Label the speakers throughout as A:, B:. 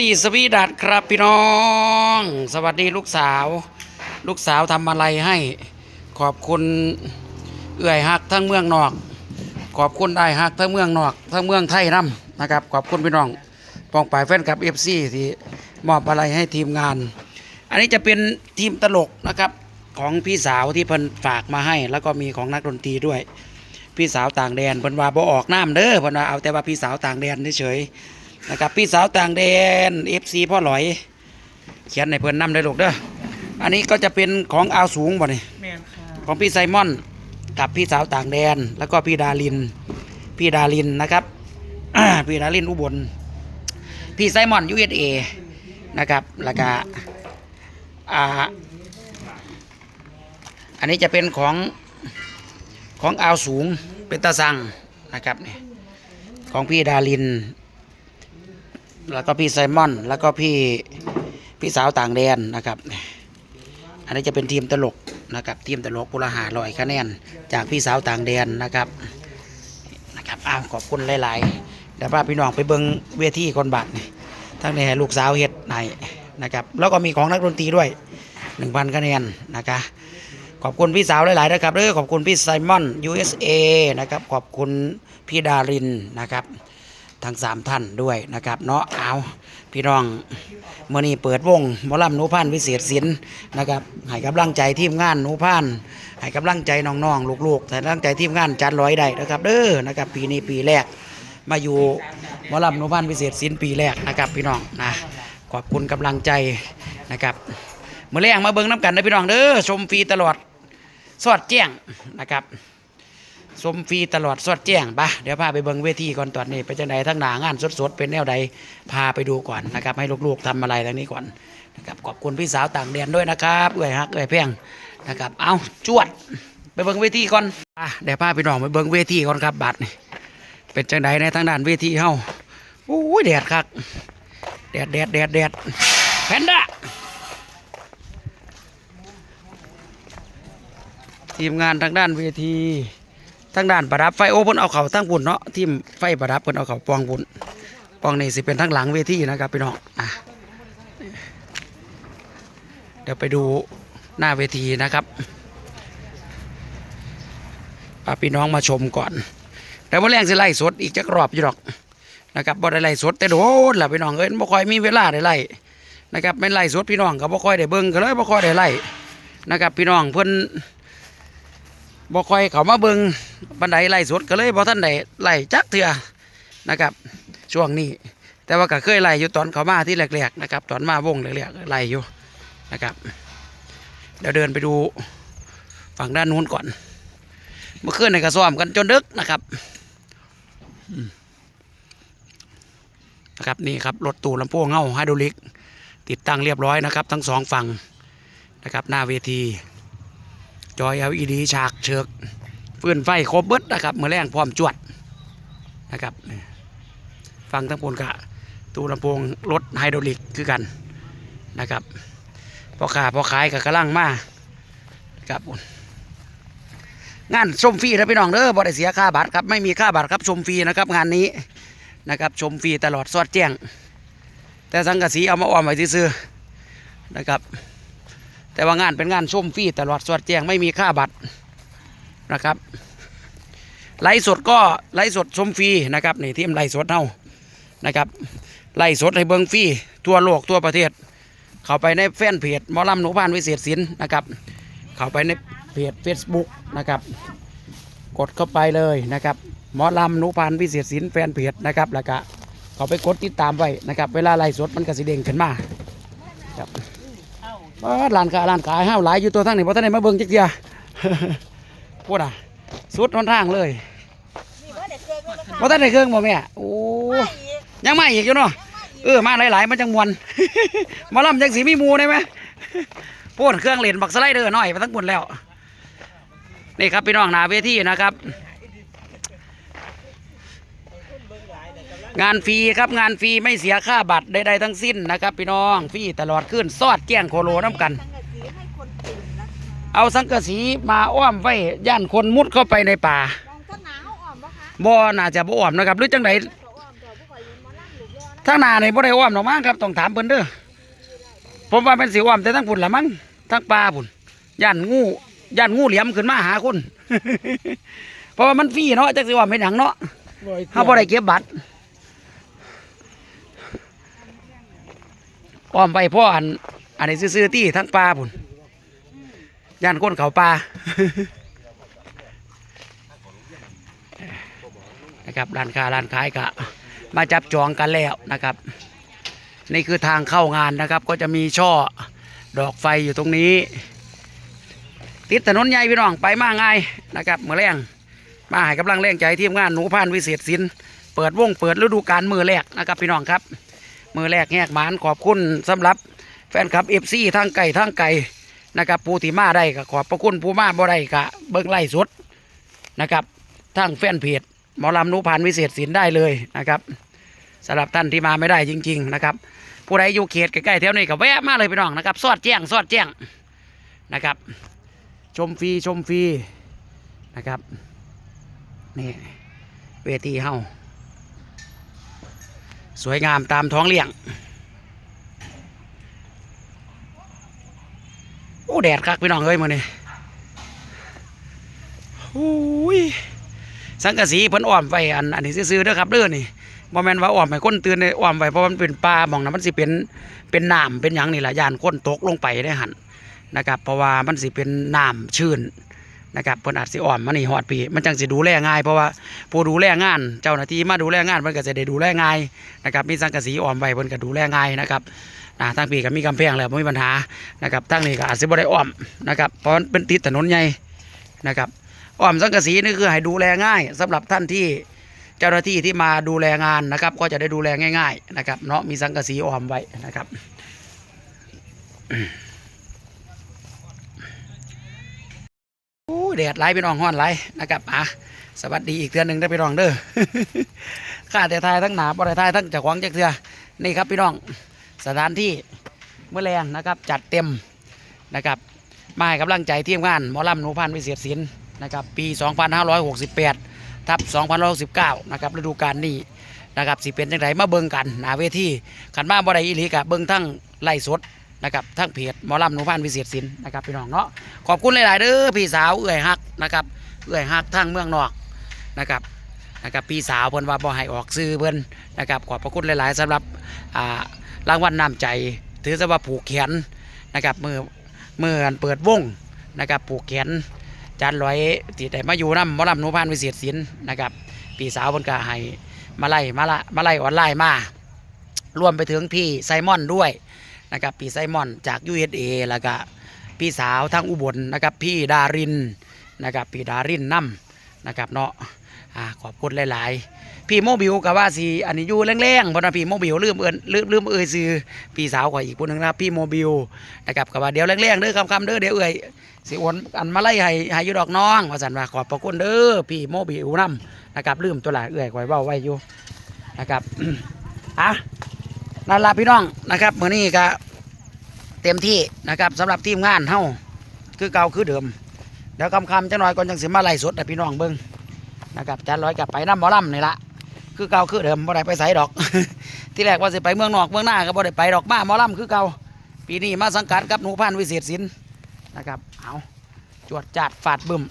A: ดีสวีดัตครับพี่น้อง สวัสดีลูกสาว ลูกสาวทำอะไรให้ ขอบคุณเอื่อยฮักทั้งเมืองนอก ขอบคุณได้ฮักทั้งเมืองนอกทั้งเมืองไทยนํนะครับ ขอบคุณพี่น้องปองปายแฟนกับเอฟซีที่มอบอะไรให้ทีมงาน อันนี้จะเป็นทีมตลกนะครับของพี่สาวที่เพิ่นฝากมาให้ แล้วก็มีของนักดนตรีด้วย พี่สาวต่างแดนเพิ่นว่าบ่ออกน้ำเด้อเพิ่นว่าเอาแต่ว่าพี่สาวต่างแดนเฉยๆ นะครับพี่สาวต่างแดน FC พ่อหลอย เขียนในเพิ่นนำได้ลูกเด้ออันนี้ก็จะเป็นของอาวสูงบ่นี่
B: แมนค่ะ
A: ของพี่ไซมอนกับพี่สาวต่างแดน แล้วก็พี่ดาริน พี่ดารินนะครับพี่ดารินอุบลพี่ไซมอน USA นะครับแล้วก็อ่าอันนี้จะเป็นของของอาวสูงเป็นตาสังนะครับนี่ของพี่ดาริน แล้วก็พี่ไซมอน แล้วก็พี่พี่สาวต่างแดนนะครับ อันนี้จะเป็นทีมตลกนะครับ ทีมตลกพุละหาลอยคะแนน จากพี่สาวต่างแดนนะครับนะครับอ้าวขอบคุณหลายๆเดี๋ยวพาพี่น้องไปเบิ้งเวทีคนบัตรนี่ทั้งในลูกสาวเฮ็ดไหนนะครับแล้วก็มีของนักดนตรีด้วยหนึ่งพันคะแนนนะคะขอบคุณพี่สาวหลายๆนะครับเด้อขอบคุณพี่ไซมอน USA นะครับขอบคุณพี่ดารินนะครับ ทั้งสามท่านด้วยนะครับ เนาะเอาพี่น้องเมื่อนี้เปิดวงมอลำหนูพันธ์วิเศษศิลป์นะครับให้กำลังใจทีมงานหนูพันธ์ให้กำลังใจน้องๆลูกๆให้กำลังใจทีมงานจันร้อยได้นะครับเด้อนะครับ ปีนี้ปีแรก มาอยู่มอลำหนูพันธ์วิเศษศิลป์ปีแรกนะครับ พี่น้องนะขอบคุณกำลังใจนะครับเมื่อแรงมาเบิ่งน้ำกันนะพี่น้องเด้อชมฟรีตลอดสอดแจ้งนะครับ ชมฟรีตลอดสดแจ้งปะเดี๋ยวพาไปเบิ่งเวทีก่อนตอนนี้ ไปจังใดทั้งหนางานสดๆ เป็นแนวใดพาไปดูก่อนนะครับ ให้ลูกๆทำอะไรทางนี้ก่อนนะครับขอบคุณพี่สาวต่างแดนด้วยนะครับเอ้ยฮักเอ้ยเพียงนะครับ เอาจวด ไปเบิ่งเวทีก่อนอะเดี๋ยวพาไปน้องไปเบิ่งเวทีก่อนครับบัดนี่เป็นจังใดในทางด้านเวทีเฮาโอ้ยแดดคักแดดแดดแดดแดดแพนด้าทีมงานทางด้านเวที ทางด้านประดับไฟโอ้เพิ่นเอาเขาทั้งปุ่นเนาะทีมไฟประดับเพิ่นเอาเขาปองปุ่นปองนี่สิเป็นทั้งหลังเวทีนะครับพี่น้องอะเดี๋ยวไปดูหน้าเวทีนะครับพาพี่น้องมาชมก่อน แต่ว่าแรงสิไล่สดอีกจักรอบอยู่ดอกนะครับบ่ได้ไล่สดแต่โดนล่ะพี่น้องเอ้ยบ่ค่อยมีเวลาได้ไล่นะครับไม่ไล่สดพี่น้องก็บ่ค่อยได้เบิ่งก็เลยบ่ค่อยได้ไล่นะครับพี่น้องเพิ่น บ่ค่อยเขามาเบิงบันไดไล่สดก็เลยบ่ท่านไดไล่จักเถื่อนะครับ ช่วงนี้ แต่ว่าก็เคยไล่อยู่ตอนเขามาที่แรกๆนะครับตอนมาวงแรกๆไล่อยู่นะครับเดี๋ยวเดินไปดูฝั่งด้านนู้นก่อน เมื่อคืนในกระซ้อมกันจนดึกนะครับนะครับนี่ครับรถตู้ลำโพงเงาไฮดรอลิก ติดตั้งเรียบร้อยนะครับ ทั้งสองฝั่งนะครับหน้าเวที จอย LED ฉากเชือกฟืนไฟครบเบิดนะครับเมื่อแรงพร้อมจวดนะครับฟังทั้งปนกะตู้ลำโพงรถไฮดรอลิกคือกันนะครับพอขาพอขายกับกระลังมาครับงานชมฟรีนะพี่น้องเด้อบ่ได้เสียค่าบัตรครับไม่มีค่าบัตรครับชมฟรีนะครับงานนี้นะครับชมฟรีตลอดสอดแจ้ง แต่สังกะสีเอามาอ้อมไว้ซื่อนะครับ แต่ว่างานเป็นงานชมฟรีตลอดสวดแจงไม่มีค่าบัตรนะครับไลฟ์สดก็ไลฟ์สดชมฟรีนะครับนี่ทีมไลฟ์สดเฮานะครับไลฟ์สดให้เบิ่งฟรีทั่วโลกทั่วประเทศ เข้าไปในแฟนเพจมอลำหนูพานวิเศษศิลป์นะครับเข้าไปในเพจ Facebook นะครับกดเข้าไปเลยนะครับหมอลำหนูพานวิเศษศิลป์แฟนเพจนะครับแล้วก็เขาไปกดติดตามไว้นะครับ เวลาไลฟ์สดมันก็สิเด้งขึ้นมา บ้าร้านค้าร้านขายห้าวหลายอยู่ตัวทั้งนี้เพราะท่านไหนมาเบิ่งจักเดียพูดอะ สุดหนทางเลย
C: นี่ว่าเด็กเกินเลยนะคะ
A: เพราะท่านไหนเครื่องบ่แม่โอ้
C: ไม่อีก
A: ยังมาอีกอยู่เนาะเออมาหลายๆมันจังมวนมาล่ำจังสีมีหมูได้ไหมพูดเครื่องเล่นบักสไลเดอร์หน่อยไปทั้งหมดแล้ว นี่ครับพี่น้องหนาเวทีนะครับ งานฟรีครับงานฟรีไม่เสียค่าบัตรใดๆทั้งสิ้นนะครับ พี่น้องฟรีตลอดขึ้นซอดแจ้งโคโลน้ำกัน
C: สังกะสีให้คนตื่นนะคะ
A: เอาสังกะสีมาอ้อมไว้ย่านคนมุดเข้าไปในป่า
C: มองต้นหนาวอ่อมปะคะ
A: บ่น่าจะบ่อ้อมนะครับหรือจังได
C: เขาอ่อมเดี๋ยวผู้คอยยืนมานั่งหลุดย่อนะ
A: ทางหน้านี่บ่ได้อ้อมดอกมั้งครับต้องถามเพิ่นเด้อผมว่าเป็นสิอ้อมแต่ทั้งพุ่นละมั้งทั้งปลาพุ่นย่านงูย่านงูเหลี่ยมขึ้นมาหาคนเพราะว่ามันฟรีเนาะจักสิอ้อมเป็นหยังเนาะเฮาบ่ได้เก็บบัตร อ้อมไปพราะอัน อันนี้ซื่อๆที่ทั้งปลาพุ่นย่านคนเขาปลานะครับร้านค้าร้านขายก็มาจับจองกันแล้วนะครับ นี่คือทางเข้างานนะครับ ก็จะมีช่อดอกไฟอยู่ตรงนี้ ติดถนนใหญ่พี่น้องไปมาง่ายนะครับเมื่อแรงมาให้กำลังแรงใจทีมงานหนูพานวิเศษศิลป์เปิดวงเปิดฤดูกาลมือแรกนะครับพี่น้องครับ มือแรกแหกหมานขอบคุณสำหรับแฟนคลับเอฟซีทางไก่ทางไก่นะครับผู้ที่มาได้ก็ขอบพระคุณผู้มาบ่ได้ก็เบิ้งไล่สดนะครับทางแฟนเพจหมอลำนุพานวิเศษศิลได้เลยนะครับสำหรับท่านที่มาไม่ได้จริง ๆ นะครับ ผู้ใดอยู่เขตใกล้ๆแถวนี้ก็แวะมาเลยพี่น้องนะครับสอดแจ้งสอดแจ้งนะครับ ชมฟรีชมฟรีนะครับนี่เวทีเฮา สวยงามตามท้องเลี้ยง โอ้แดดคักพี่น้องเอ้ยมือนี่โอ้ยสังกะสีเพิ่นอ้อมไว้อันอันนี้ซื่อๆเด้อครับเด้อนี่บ่แม่นว่าอ้อมให้คนตื่นเลยอ้อมไว้เพราะมันเป็นป่าหม่องนั้นมันสิเป็นเป็นน้ำเป็นหยังนี่แหละย่านคนตกลงไปได้หันนะครับ เพราะว่ามันสิเป็นน้ำชื้น นะครับเพิ่นอาจสิอ้อมมานี่ฮอดปีมันจังสิดูแลง่ายเพราะว่าผู้ดูแลงาน เจ้าหน้าที่มาดูแลงานเพิ่นก็จะได้ดูแลง่ายนะครับมีสังกะสีอ้อมไว้เพิ่นก็ดูแลง่ายนะครับนะทางปีก็มีกำแพงแล้วบ่มีปัญหานะครับทางนี้ก็อาจสิบ่ได้อ้อมนะครับเพราะมันเป็นติดถนนใหญ่นะครับอ้อมสังกะสีนี่คือให้ดูแลง่ายสำหรับท่านที่เจ้าหน้าที่ที่มาดูแลงานนะครับ ก็จะได้ดูแลง่าย ๆ นะครับเนาะมีสังกะสีอ้อมไว้นะครับโอ้ย แดดไล่พี่น้องห้อนไล่นะครับอะสวัสดีอีกเทือนหนึ่งได้อพี่น้องเด้อข้าแต่ทายทั้งหนาบริทายทั้งจากของจักเทือนี่ครับพี่น้องสถานที่เมื่อแรงนะครับ จัดเต็มนะครับมาให้กำลังใจทีมงานหมอลำหนูพันวิเศษศิลป์นะครับปี 2568ทับ2569นะครับฤดูกาลนี้นะครับสิเป็นจังไดมาเบิ่งกันหนาเวทีขันมาบ่ได้อีหลีกะเบิ่งทั้งไล่สด นะครับทั้งเพจหมอลำหนูพันธ์วิเศษศิลป์นะครับพี่น้องเนาะขอบคุณหลาย ๆเด้อพี่สาวเอื้อยฮักนะครับเอื้อยฮักทั้งเมืองนอกนะครับนะครับพี่สาวเพิ่นว่าบ่ให้ออกซื้อเพิ่นนะครับขอบพระคุณหลาย ๆสำหรับอ่ารางวัลน้ำใจ ถือซะว่าผูกแขนนะครับมือเมื่อเปิดวงนะครับผูกแขนจานลอยที่ได้มาอยู่น้ำหมอลำหนูพานวิเศษศิลป์นะครับพี่สาวเพิ่นก็ให้มาไล่มาละมาไล่ออนไลน์มา รวมไปถึงพี่ไซมอนด้วย นะครับพี่ไซมอนจาก USA แล้วก็พี่สาวทางอุบลนะครับพี่ดารินนะครับพี่ดารินน้ำนะครับเนาะอ่าขอบคุณหลาย ๆ พี่โมบิวกับว่าสิอันนี้อยู่แรงๆพราะนะพี่โมบิวลืมเอินลืมลืมเอ่ยซื้อพี่สาวข่อยอีกคนหนึงนะครับพี่โมบิวนะครับกับว่าเดี๋ยวแรงๆเด้อคำๆเด้อเดี๋ยวเอ่ยสิโอนอันมาไล่ให้ให้อยู่ดอกน้องว่าสันว่าขอบพระคุณเด้อพี่โมบิวนํนะครับลืมตัวหละเอ่ยข่อยเว้าไว้อยู่นะครับอะ นั่นละพี่น้องนะครับมื้อนี้ก็เต็มที่นะครับสำหรับทีมงานเฮาคือเก่าคือเดิมเดี๋ยวคำๆจังหน่อยก่อนจังสิมาไล่สดให้พี่น้องเบิ่งนะครับจานร้อยกับไปน้ำหมอล่ำนี่ละคือเก่าคือเดิมบ่ได้ไปไสดอก ที่แรกว่าสิไปเมืองนอกเมืองหน้าก็บ่ได้ไปดอกมาหมอล่ำคือเก่าปีนี้มาสังกัดกับหนูพันวิเศษศิลป์นะครับเอาจวดจัดฟาดบึ้ม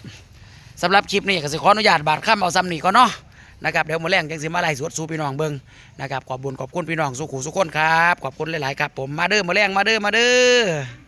A: สำหรับคลิปนี้ก็สิขออนุญาตบาดข้ามเอาซ้ำนี่ก่อนเนาะ นะครับเดี๋ยวมาแรงจังสิมาไล่สวดสู้พี่น้องเบิ่งนะครับขอบบุญขอบคุณพี่น้องสุขุสุขคนครับขอบคุณหลายๆครับผมมาเด้อมาแรงมาเด้อมาเด้อ